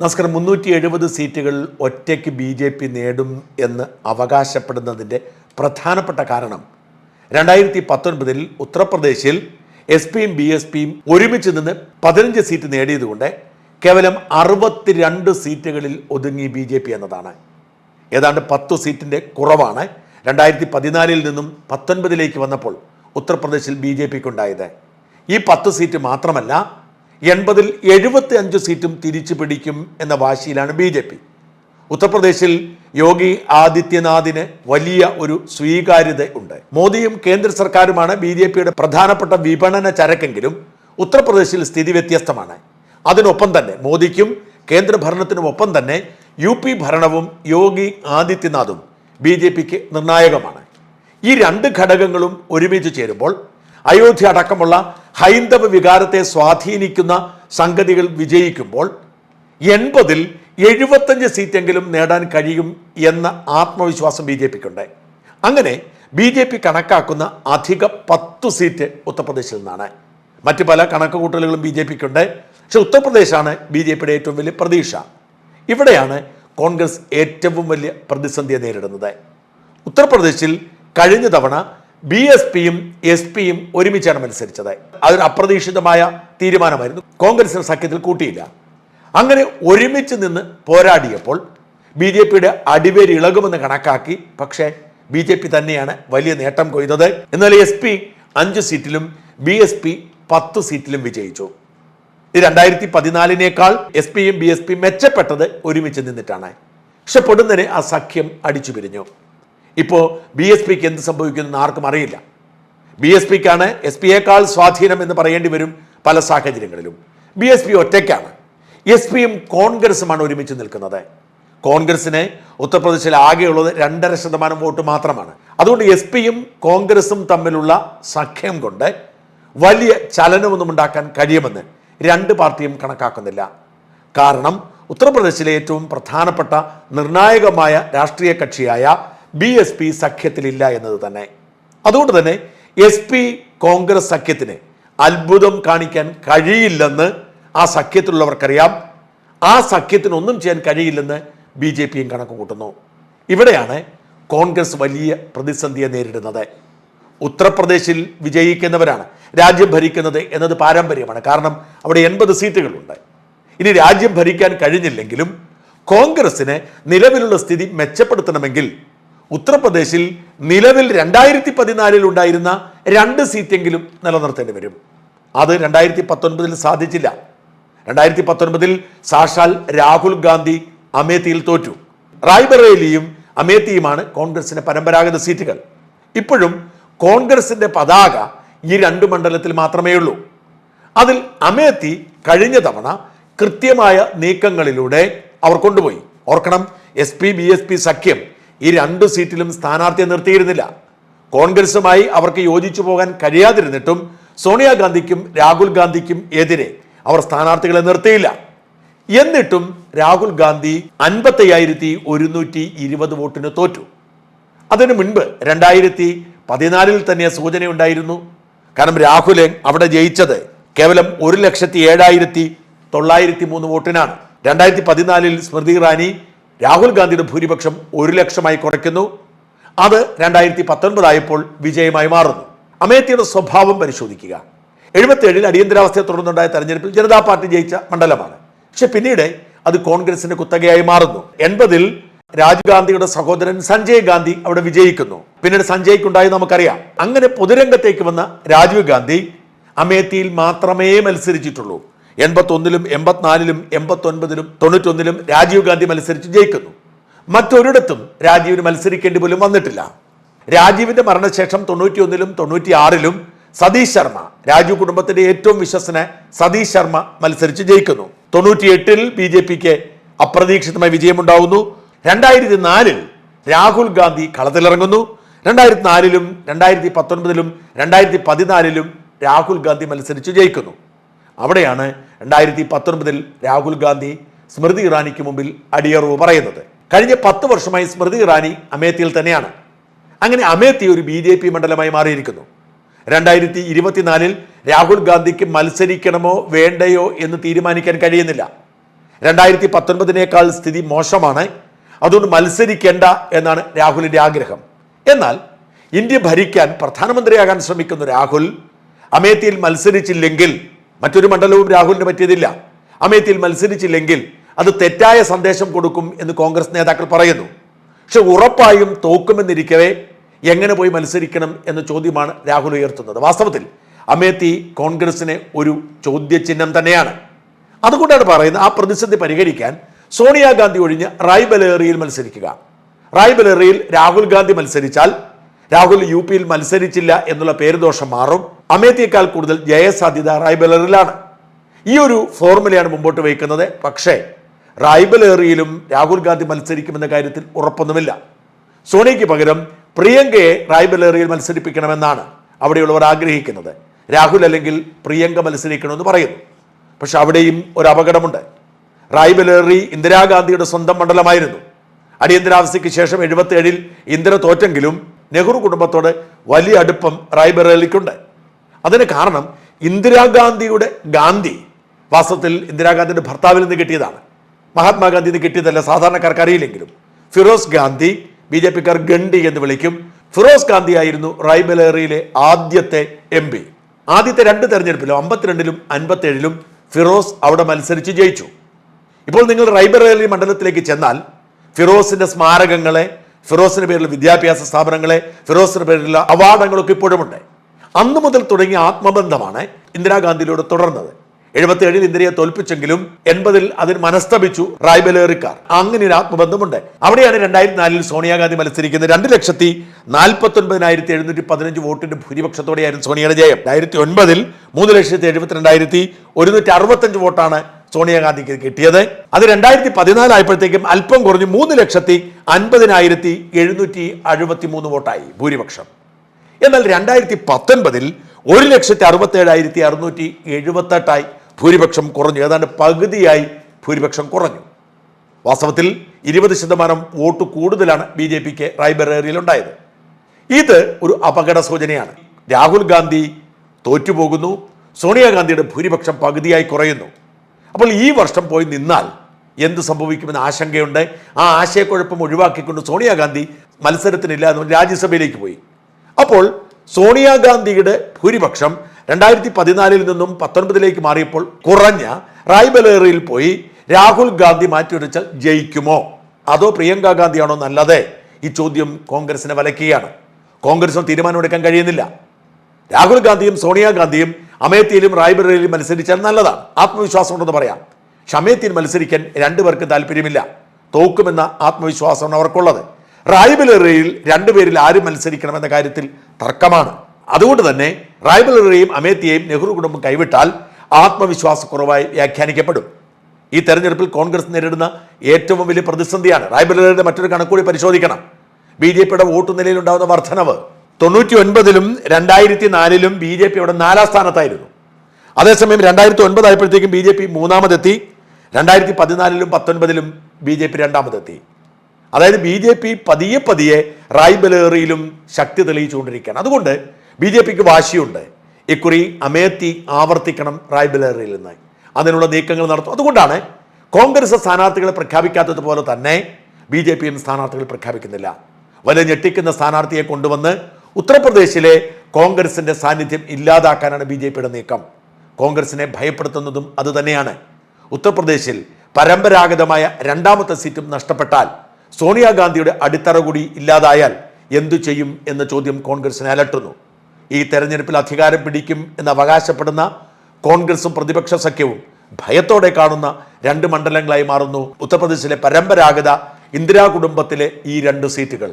നമസ്കാരം. മുന്നൂറ്റി എഴുപത് സീറ്റുകൾ ഒറ്റയ്ക്ക് ബി ജെ പി നേടും എന്ന് അവകാശപ്പെടുന്നതിന്റെ പ്രധാനപ്പെട്ട കാരണം രണ്ടായിരത്തി പത്തൊൻപതിൽ ഉത്തർപ്രദേശിൽ എസ് പിയും ബി എസ് പിയും ഒരുമിച്ച് നിന്ന് പതിനഞ്ച് സീറ്റ് നേടിയതുകൊണ്ട് കേവലം അറുപത്തിരണ്ട് സീറ്റുകളിൽ ഒതുങ്ങി ബി ജെ പി എന്നതാണ്. ഏതാണ്ട് പത്ത് സീറ്റിന്റെ കുറവാണ് രണ്ടായിരത്തി പതിനാലിൽ നിന്നും പത്തൊൻപതിലേക്ക് വന്നപ്പോൾ ഉത്തർപ്രദേശിൽ ബി ജെ പിക്ക് ഉണ്ടായത് ഈ പത്ത് സീറ്റ് മാത്രമല്ല എൺപതിൽ എഴുപത്തി അഞ്ച് സീറ്റും തിരിച്ചു പിടിക്കും എന്ന വാശിയിലാണ് ബി ജെ പി. ഉത്തർപ്രദേശിൽ യോഗി ആദിത്യനാഥിന് വലിയ ഒരു സ്വീകാര്യത ഉണ്ട് മോദിയും കേന്ദ്ര സർക്കാരുമാണ് ബി ജെ പിയുടെ പ്രധാനപ്പെട്ട വിപണന ചരക്കെങ്കിലും ഉത്തർപ്രദേശിൽ സ്ഥിതി വ്യത്യസ്തമാണ്. അതിനൊപ്പം തന്നെ മോദിക്കും കേന്ദ്ര ഭരണത്തിനുമൊപ്പം തന്നെ യു പി ഭരണവും യോഗി ആദിത്യനാഥും ബി ജെ പിക്ക് നിർണായകമാണ്. ഈ രണ്ട് ഘടകങ്ങളും ഒരുമിച്ച് ചേരുമ്പോൾ അയോധ്യ അടക്കമുള്ള ഹൈന്ദവ വികാരത്തെ സ്വാധീനിക്കുന്ന സംഗതികൾ വിജയിക്കുമ്പോൾ എൺപതിൽ എഴുപത്തഞ്ച് സീറ്റെങ്കിലും നേടാൻ കഴിയും എന്ന ആത്മവിശ്വാസം ബി ജെ പിക്കുണ്ട്. അങ്ങനെ ബി ജെ പി കണക്കാക്കുന്ന അധിക പത്ത് സീറ്റ് ഉത്തർപ്രദേശിൽ നിന്നാണ്. മറ്റ് പല കണക്കുകൂട്ടലുകളും ബി ജെ പിക്കുണ്ട്. പക്ഷെ ഉത്തർപ്രദേശാണ് ബി ജെ പിയുടെ ഏറ്റവും വലിയ പ്രതീക്ഷ. ഇവിടെയാണ് കോൺഗ്രസ് ഏറ്റവും വലിയ പ്രതിസന്ധിയെ നേരിടുന്നത്. ഉത്തർപ്രദേശിൽ കഴിഞ്ഞ തവണ ബി എസ് പിയും എസ് പിയും ഒരുമിച്ചാണ് മത്സരിച്ചത്. അതൊരു അപ്രതീക്ഷിതമായ തീരുമാനമായിരുന്നു. കോൺഗ്രസിന് സഖ്യത്തിൽ കൂട്ടിയില്ല. അങ്ങനെ ഒരുമിച്ച് നിന്ന് പോരാടിയപ്പോൾ ബി ജെ പിയുടെ അടിവേര് ഇളകുമെന്ന് കണക്കാക്കി പക്ഷേ ബി ജെ പി തന്നെയാണ് വലിയ നേട്ടം കൊയ്തത്. എന്നാൽ എസ് പി അഞ്ച് സീറ്റിലും ബി എസ് പി പത്ത് സീറ്റിലും വിജയിച്ചു. ഇത് രണ്ടായിരത്തി പതിനാലിനേക്കാൾ എസ് പിയും ബി എസ് പി മെച്ചപ്പെട്ടത് ഒരുമിച്ച് നിന്നിട്ടാണ്. പക്ഷെ പൊടുന്നതിന് ആ സഖ്യം അടിച്ചു പിരിഞ്ഞു ഇപ്പോൾ ബി എസ് പിക്ക് എന്ത് സംഭവിക്കുമെന്ന് ആർക്കും അറിയില്ല. ബി എസ് പിക്കാണ് എസ് പിയേക്കാൾ സ്വാധീനം എന്ന് പറയേണ്ടി വരും പല സാഹചര്യങ്ങളിലും. ബി എസ് പി ഒറ്റയ്ക്കാണ്. എസ് പിയും കോൺഗ്രസുമാണ് ഒരുമിച്ച് നിൽക്കുന്നത്. കോൺഗ്രസിന് ഉത്തർപ്രദേശിൽ ആകെയുള്ളത് രണ്ടര ശതമാനം വോട്ട് മാത്രമാണ്. അതുകൊണ്ട് എസ് പിയും കോൺഗ്രസും തമ്മിലുള്ള സഖ്യം കൊണ്ട് വലിയ ചലനമൊന്നും ഉണ്ടാക്കാൻ കഴിയുമെന്ന് രണ്ട് പാർട്ടിയും കണക്കാക്കുന്നില്ല. കാരണം ഉത്തർപ്രദേശിലെ ഏറ്റവും പ്രധാനപ്പെട്ട നിർണായകമായ രാഷ്ട്രീയ കക്ഷിയായ ബി എസ് പി സഖ്യത്തിലില്ല എന്നത് തന്നെ. അതുകൊണ്ട് തന്നെ എസ് പി കോൺഗ്രസ് സഖ്യത്തിന് അത്ഭുതം കാണിക്കാൻ കഴിയില്ലെന്ന് ആ സഖ്യത്തിലുള്ളവർക്കറിയാം. ആ സഖ്യത്തിന് ഒന്നും ചെയ്യാൻ കഴിയില്ലെന്ന് ബി ജെ പിയും കണക്ക് കൂട്ടുന്നു ഇവിടെയാണ് കോൺഗ്രസ് വലിയ പ്രതിസന്ധിയെ നേരിടുന്നത്. ഉത്തർപ്രദേശിൽ വിജയിക്കുന്നവരാണ് രാജ്യം ഭരിക്കുന്നത് എന്നത് പാരമ്പര്യമാണ്. കാരണം അവിടെ എൺപത് സീറ്റുകളുണ്ട്. ഇനി രാജ്യം ഭരിക്കാൻ കഴിഞ്ഞില്ലെങ്കിലും കോൺഗ്രസിന് നിലവിലുള്ള സ്ഥിതി മെച്ചപ്പെടുത്തണമെങ്കിൽ ഉത്തർപ്രദേശിൽ നിലവിൽ രണ്ടായിരത്തി പതിനാലിൽ ഉണ്ടായിരുന്ന രണ്ട് സീറ്റെങ്കിലും നിലനിർത്തേണ്ടി വരും. അത് രണ്ടായിരത്തി പത്തൊൻപതിൽ സാധിച്ചില്ല. രണ്ടായിരത്തി പത്തൊൻപതിൽ സാക്ഷാൽ രാഹുൽ ഗാന്ധി അമേത്തിയിൽ തോറ്റു. റായ്ബറേലിയും അമേത്തിയുമാണ് കോൺഗ്രസിന്റെ പരമ്പരാഗത സീറ്റുകൾ. ഇപ്പോഴും കോൺഗ്രസിന്റെ പതാക ഈ രണ്ട് മണ്ഡലത്തിൽ മാത്രമേ ഉള്ളൂ. അതിൽ അമേത്തി കഴിഞ്ഞ തവണ കൃത്യമായ നീക്കങ്ങളിലൂടെ അവർ കൊണ്ടുപോയി. ഓർക്കണം S P B S P സഖ്യം ഈ രണ്ട് സീറ്റിലും സ്ഥാനാർത്ഥിയെ നിർത്തിയിരുന്നില്ല. കോൺഗ്രസുമായി അവർക്ക് യോജിച്ചു പോകാൻ കഴിയാതിരുന്നിട്ടും സോണിയാഗാന്ധിക്കും രാഹുൽ ഗാന്ധിക്കും എതിരെ അവർ സ്ഥാനാർത്ഥികളെ നിർത്തിയില്ല. എന്നിട്ടും രാഹുൽ ഗാന്ധി അൻപത്തയ്യായിരത്തി ഒരുന്നൂറ്റി ഇരുപത് വോട്ടിന് തോറ്റു. അതിനു മുൻപ് രണ്ടായിരത്തി പതിനാലിൽ തന്നെ സൂചനയുണ്ടായിരുന്നു. കാരണം രാഹുൽ അവിടെ ജയിച്ചത് കേവലം ഒരു ലക്ഷത്തി ഏഴായിരത്തി തൊള്ളായിരത്തി മൂന്ന് വോട്ടിനാണ്. രണ്ടായിരത്തി പതിനാലിൽ സ്മൃതി ഇറാനി രാഹുൽ ഗാന്ധിയുടെ ഭൂരിപക്ഷം ഒരു ലക്ഷമായി കുറയ്ക്കുന്നു. അത് രണ്ടായിരത്തി പത്തൊൻപതായപ്പോൾ വിജയമായി മാറുന്നു. അമേത്തിയുടെ സ്വഭാവം പരിശോധിക്കുക. എഴുപത്തേഴിൽ അടിയന്തരാവസ്ഥയെ തുടർന്നുണ്ടായ തെരഞ്ഞെടുപ്പിൽ ജനതാ പാർട്ടി ജയിച്ച മണ്ഡലമാണ്. പക്ഷെ പിന്നീട് അത് കോൺഗ്രസിന്റെ കുത്തകയായി മാറുന്നു. എൺപതിൽ രാജീവ് ഗാന്ധിയുടെ സഹോദരൻ സഞ്ജയ് ഗാന്ധി അവിടെ വിജയിക്കുന്നു. പിന്നീട് സഞ്ജയ്ക്കുണ്ടായി നമുക്കറിയാം. അങ്ങനെ പൊതുരംഗത്തേക്ക് വന്ന രാജീവ് ഗാന്ധി അമേത്തിയിൽ മാത്രമേ മത്സരിച്ചിട്ടുള്ളൂ. എൺപത്തൊന്നിലും എൺപത്തിനാലിലും എൺപത്തൊൻപതിലും തൊണ്ണൂറ്റൊന്നിലും രാജീവ് ഗാന്ധി മത്സരിച്ച് ജയിക്കുന്നു. മറ്റൊരിടത്തും രാജീവിന് മത്സരിക്കേണ്ടി പോലും വന്നിട്ടില്ല. രാജീവിന്റെ മരണശേഷം തൊണ്ണൂറ്റിയൊന്നിലും തൊണ്ണൂറ്റി ആറിലും സതീഷ് ശർമ്മ രാജീവ് കുടുംബത്തിന്റെ ഏറ്റവും വിശ്വസന സതീഷ് ശർമ്മ മത്സരിച്ച് ജയിക്കുന്നു. തൊണ്ണൂറ്റിയെട്ടിൽ ബി ജെ പിക്ക് അപ്രതീക്ഷിതമായ വിജയമുണ്ടാവുന്നു. രണ്ടായിരത്തി നാലിൽ രാഹുൽ ഗാന്ധി കളത്തിലിറങ്ങുന്നു. രണ്ടായിരത്തി നാലിലും രണ്ടായിരത്തി പത്തൊൻപതിലും രണ്ടായിരത്തി പതിനാലിലും രാഹുൽ ഗാന്ധി മത്സരിച്ച് ജയിക്കുന്നു. അവിടെയാണ് രണ്ടായിരത്തി പത്തൊൻപതിൽ രാഹുൽ ഗാന്ധി സ്മൃതി ഇറാനിക്ക് മുമ്പിൽ അടിയറവ് പറയുന്നത്. കഴിഞ്ഞ പത്ത് വർഷമായി സ്മൃതി ഇറാനി അമേത്തിയിൽ തന്നെയാണ്. അങ്ങനെ അമേത്തി ഒരു ബി ജെ പി മണ്ഡലമായി മാറിയിരിക്കുന്നു. രണ്ടായിരത്തി ഇരുപത്തിനാലിൽ രാഹുൽ ഗാന്ധിക്ക് മത്സരിക്കണമോ വേണ്ടയോ എന്ന് തീരുമാനിക്കാൻ കഴിയുന്നില്ല. രണ്ടായിരത്തി പത്തൊൻപതിനേക്കാൾ സ്ഥിതി മോശമാണ്. അതുകൊണ്ട് മത്സരിക്കേണ്ട എന്നാണ് രാഹുലിന്റെ ആഗ്രഹം. എന്നാൽ ഇന്ത്യ ഭരിക്കാൻ പ്രധാനമന്ത്രിയാകാൻ ശ്രമിക്കുന്ന രാഹുൽ അമേത്തിയിൽ മത്സരിച്ചില്ലെങ്കിൽ മറ്റൊരു മണ്ഡലവും രാഹുലിന് പറ്റിയതില്ല. അമേത്തിയിൽ മത്സരിച്ചില്ലെങ്കിൽ അത് തെറ്റായ സന്ദേശം കൊടുക്കും എന്ന് കോൺഗ്രസ് നേതാക്കൾ പറയുന്നു. പക്ഷെ ഉറപ്പായും തോക്കുമെന്നിരിക്കവേ എങ്ങനെ പോയി മത്സരിക്കണം എന്ന ചോദ്യമാണ് രാഹുൽ ഉയർത്തുന്നത്. വാസ്തവത്തിൽ അമേത്തി കോൺഗ്രസിന് ഒരു ചോദ്യചിഹ്നം തന്നെയാണ്. അതുകൊണ്ടാണ് പറയുന്നത് ആ പ്രതിസന്ധി പരിഹരിക്കാൻ സോണിയാഗാന്ധി ഒഴിഞ്ഞ് റായ്ബലേറിയിൽ മത്സരിക്കുക. റായ്ബലേറിയിൽ രാഹുൽ ഗാന്ധി മത്സരിച്ചാൽ രാഹുൽ യു പിയിൽ മത്സരിച്ചില്ല എന്നുള്ള പേരുദോഷം മാറും. അമേത്തിയേക്കാൾ കൂടുതൽ ജയസാധ്യത റായ്ബലറിലാണ്. ഈ ഒരു ഫോർമുലയാണ് മുമ്പോട്ട് വയ്ക്കുന്നത്. പക്ഷേ റായ്ബലേറിയിലും രാഹുൽ ഗാന്ധി മത്സരിക്കുമെന്ന കാര്യത്തിൽ ഉറപ്പൊന്നുമില്ല. സോണിയയ്ക്ക് പകരം പ്രിയങ്കയെ റായ്ബലേറിയിൽ മത്സരിപ്പിക്കണമെന്നാണ് അവിടെയുള്ളവർ ആഗ്രഹിക്കുന്നത്. രാഹുൽ അല്ലെങ്കിൽ പ്രിയങ്ക മത്സരിക്കണമെന്ന് പറയുന്നു. പക്ഷെ അവിടെയും ഒരു അപകടമുണ്ട്. റായ്ബലേറി ഇന്ദിരാഗാന്ധിയുടെ സ്വന്തം മണ്ഡലമായിരുന്നു. അടിയന്തരാവസ്ഥയ്ക്ക് ശേഷം എഴുപത്തി ഏഴിൽ ഇന്ദിര തോറ്റെങ്കിലും നെഹ്റു കുടുംബത്തോട് വലിയ അടുപ്പം റായ്ബറേലിക്കുണ്ട്. അതിന് കാരണം ഇന്ദിരാഗാന്ധിയുടെ ഗാന്ധി വാസ്തവത്തിൽ ഇന്ദിരാഗാന്ധിയുടെ ഭർത്താവിൽ നിന്ന് കിട്ടിയതാണ്. മഹാത്മാഗാന്ധി നിന്ന് കിട്ടിയതല്ല സാധാരണക്കാർക്ക് അറിയില്ലെങ്കിലും. ഫിറോസ് ഗാന്ധി ബി ജെ പിക്കാർ ഗണ്ഡി എന്ന് വിളിക്കും. ഫിറോസ് ഗാന്ധി ആയിരുന്നു റായ്ബലേറിയിലെ ആദ്യത്തെ എം പി. ആദ്യത്തെ രണ്ട് തെരഞ്ഞെടുപ്പിലും അമ്പത്തിരണ്ടിലും അൻപത്തേഴിലും ഫിറോസ് അവിടെ മത്സരിച്ച് ജയിച്ചു. ഇപ്പോൾ നിങ്ങൾ റൈബലേറി മണ്ഡലത്തിലേക്ക് ചെന്നാൽ ഫിറോസിന്റെ സ്മാരകങ്ങളെ ഫിറോസിന്റെ പേരിൽ വിദ്യാഭ്യാസ സ്ഥാപനങ്ങളെ ഫിറോസിന്റെ പേരിലുള്ള അവാർഡുകളൊക്കെ ഇപ്പോഴുമുണ്ട്. അന്ന് മുതൽ തുടങ്ങിയ ആത്മബന്ധമാണ് ഇന്ദിരാഗാന്ധിയിലൂടെ തുടർന്നത്. എഴുപത്തി ഏഴിൽ ഇന്ദിരയെ തോൽപ്പിച്ചെങ്കിലും എൺപതിൽ അതിന് മനസ്തപിച്ചു റായ്ബലേറിക്കാർ. അങ്ങനെ ഒരു ആത്മബന്ധമുണ്ട്. അവിടെയാണ് രണ്ടായിരത്തി നാലിൽ സോണിയാഗാന്ധി മത്സരിക്കുന്നത്. രണ്ട് ലക്ഷത്തി നാൽപ്പത്തി ഒൻപതിനായിരത്തി എഴുന്നൂറ്റി പതിനഞ്ച് വോട്ടിന്റെ ഭൂരിപക്ഷത്തോടെയായിരുന്നു സോണിയയുടെ ജയം. രണ്ടായിരത്തി ഒൻപതിൽ മൂന്ന് ലക്ഷത്തി എഴുപത്തിരണ്ടായിരത്തി ഒരുന്നൂറ്റി അറുപത്തഞ്ച് വോട്ടാണ് സോണിയാഗാന്ധിക്ക് കിട്ടിയത്. അത് രണ്ടായിരത്തി പതിനാലായപ്പോഴത്തേക്കും അല്പം കുറഞ്ഞ് മൂന്ന് ലക്ഷത്തി അൻപതിനായിരത്തി എഴുന്നൂറ്റി അഴുപത്തി മൂന്ന് വോട്ടായി ഭൂരിപക്ഷം. എന്നാൽ രണ്ടായിരത്തി പത്തൊൻപതിൽ ഒരു ലക്ഷത്തി അറുപത്തി ഏഴായിരത്തി അറുന്നൂറ്റി എഴുപത്തെട്ടായി ഭൂരിപക്ഷം കുറഞ്ഞു. ഏതാണ്ട് പകുതിയായി ഭൂരിപക്ഷം കുറഞ്ഞു. വാസ്തവത്തിൽ ഇരുപത് ശതമാനം വോട്ട് കൂടുതലാണ് ബി ജെ പിക്ക് റായ്ബറേറിയിൽ ഉണ്ടായത് ഇത് ഒരു അപകട സൂചനയാണ്. രാഹുൽ ഗാന്ധി തോറ്റുപോകുന്നു. സോണിയാഗാന്ധിയുടെ ഭൂരിപക്ഷം പകുതിയായി കുറയുന്നു. അപ്പോൾ ഈ വർഷം പോയി നിന്നാൽ എന്ത് സംഭവിക്കുമെന്ന് ആശങ്കയുണ്ട്. ആ ആശയക്കുഴപ്പം ഒഴിവാക്കിക്കൊണ്ട് സോണിയാഗാന്ധി മത്സരത്തിനില്ല എന്ന് രാജ്യസഭയിലേക്ക് പോയി. അപ്പോൾ സോണിയാഗാന്ധിയുടെ ഭൂരിപക്ഷം രണ്ടായിരത്തി പതിനാലിൽ നിന്നും പത്തൊൻപതിലേക്ക് മാറിയപ്പോൾ കുറഞ്ഞ റായ്ബലേറിയിൽ പോയി രാഹുൽ ഗാന്ധി മാറ്റിവെച്ചാൽ ജയിക്കുമോ? അതോ പ്രിയങ്ക ഗാന്ധിയാണോ നല്ലത്? ഈ ചോദ്യം കോൺഗ്രസിനെ വലയ്ക്കുകയാണ്. കോൺഗ്രസിന് തീരുമാനമെടുക്കാൻ കഴിയുന്നില്ല. രാഹുൽ ഗാന്ധിയും സോണിയാഗാന്ധിയും അമേത്തിയിലും റായ്ബറേലിയും മത്സരിച്ചാൽ നല്ലതാണ്. ആത്മവിശ്വാസം ഉണ്ടെന്ന് പറയാം. ഷമേത്തിൽ മത്സരിക്കാൻ രണ്ടുപേർക്കും താല്പര്യമില്ല. തോക്കുമെന്ന ആത്മവിശ്വാസമാണ് അവർക്കുള്ളത്. റായ്ബറേലിയിൽ രണ്ടുപേരിൽ ആര് മത്സരിക്കണമെന്ന കാര്യത്തിൽ തർക്കമാണ്. അതുകൊണ്ട് തന്നെ റായ്ബലറിയെയും അമേത്തിയെയും നെഹ്റു കുടുംബം കൈവിട്ടാൽ ആത്മവിശ്വാസക്കുറവായി വ്യാഖ്യാനിക്കപ്പെടും. ഈ തെരഞ്ഞെടുപ്പിൽ കോൺഗ്രസ് നേരിടുന്ന ഏറ്റവും വലിയ പ്രതിസന്ധിയാണ് റായ്ബലറിയുടെ മറ്റൊരു കണക്കൂടി പരിശോധിക്കണം. ബി ജെ പിയുടെ വോട്ട് നിലയിലുണ്ടാകുന്ന വർധനവ്. തൊണ്ണൂറ്റി ഒൻപതിലും രണ്ടായിരത്തി നാലിലും ബി ജെ പി അവിടെ നാലാം സ്ഥാനത്തായിരുന്നു. അതേസമയം രണ്ടായിരത്തി ഒൻപതായപ്പോഴത്തേക്കും ബി ജെ പി മൂന്നാമതെത്തി. രണ്ടായിരത്തി പതിനാലിലും പത്തൊൻപതിലും ബി ജെ പി രണ്ടാമതെത്തി. അതായത് ബി ജെ പി പതിയെ പതിയെ റായ്ബലേറിയിലും ശക്തി തെളിയിച്ചുകൊണ്ടിരിക്കുകയാണ്. അതുകൊണ്ട് ബി ജെ പിക്ക് വാശിയുണ്ട്. ഇക്കുറി അമേത്തി ആവർത്തിക്കണം റായ്ബലേറിയിൽ നിന്ന്. അതിനുള്ള നീക്കങ്ങൾ നടത്തും. അതുകൊണ്ടാണ് കോൺഗ്രസ് സ്ഥാനാർത്ഥികളെ പ്രഖ്യാപിക്കാത്തതുപോലെ തന്നെ ബി ജെ പിയും സ്ഥാനാർത്ഥികൾ പ്രഖ്യാപിക്കുന്നില്ല. വലിയ ഞെട്ടിക്കുന്ന സ്ഥാനാർത്ഥിയെ കൊണ്ടുവന്ന് ഉത്തർപ്രദേശിലെ കോൺഗ്രസിന്റെ സാന്നിധ്യം ഇല്ലാതാക്കാനാണ് ബി ജെ പിയുടെ നീക്കം. കോൺഗ്രസിനെ ഭയപ്പെടുത്തുന്നതും അതുതന്നെയാണ്. ഉത്തർപ്രദേശിൽ പരമ്പരാഗതമായ രണ്ടാമത്തെ സീറ്റും നഷ്ടപ്പെട്ടാൽ സോണിയാഗാന്ധിയുടെ അടിത്തറ കൂടി ഇല്ലാതായാൽ എന്തു ചെയ്യും എന്ന ചോദ്യം കോൺഗ്രസിനെ അലട്ടുന്നു. ഈ തെരഞ്ഞെടുപ്പിൽ അധികാരം പിടിക്കും എന്ന് അവകാശപ്പെടുന്ന കോൺഗ്രസും പ്രതിപക്ഷ സഖ്യവും ഭയത്തോടെ കാണുന്ന രണ്ട് മണ്ഡലങ്ങളായി മാറുന്നു ഉത്തർപ്രദേശിലെ പരമ്പരാഗത ഇന്ദിരാ കുടുംബത്തിലെ ഈ രണ്ട് സീറ്റുകൾ.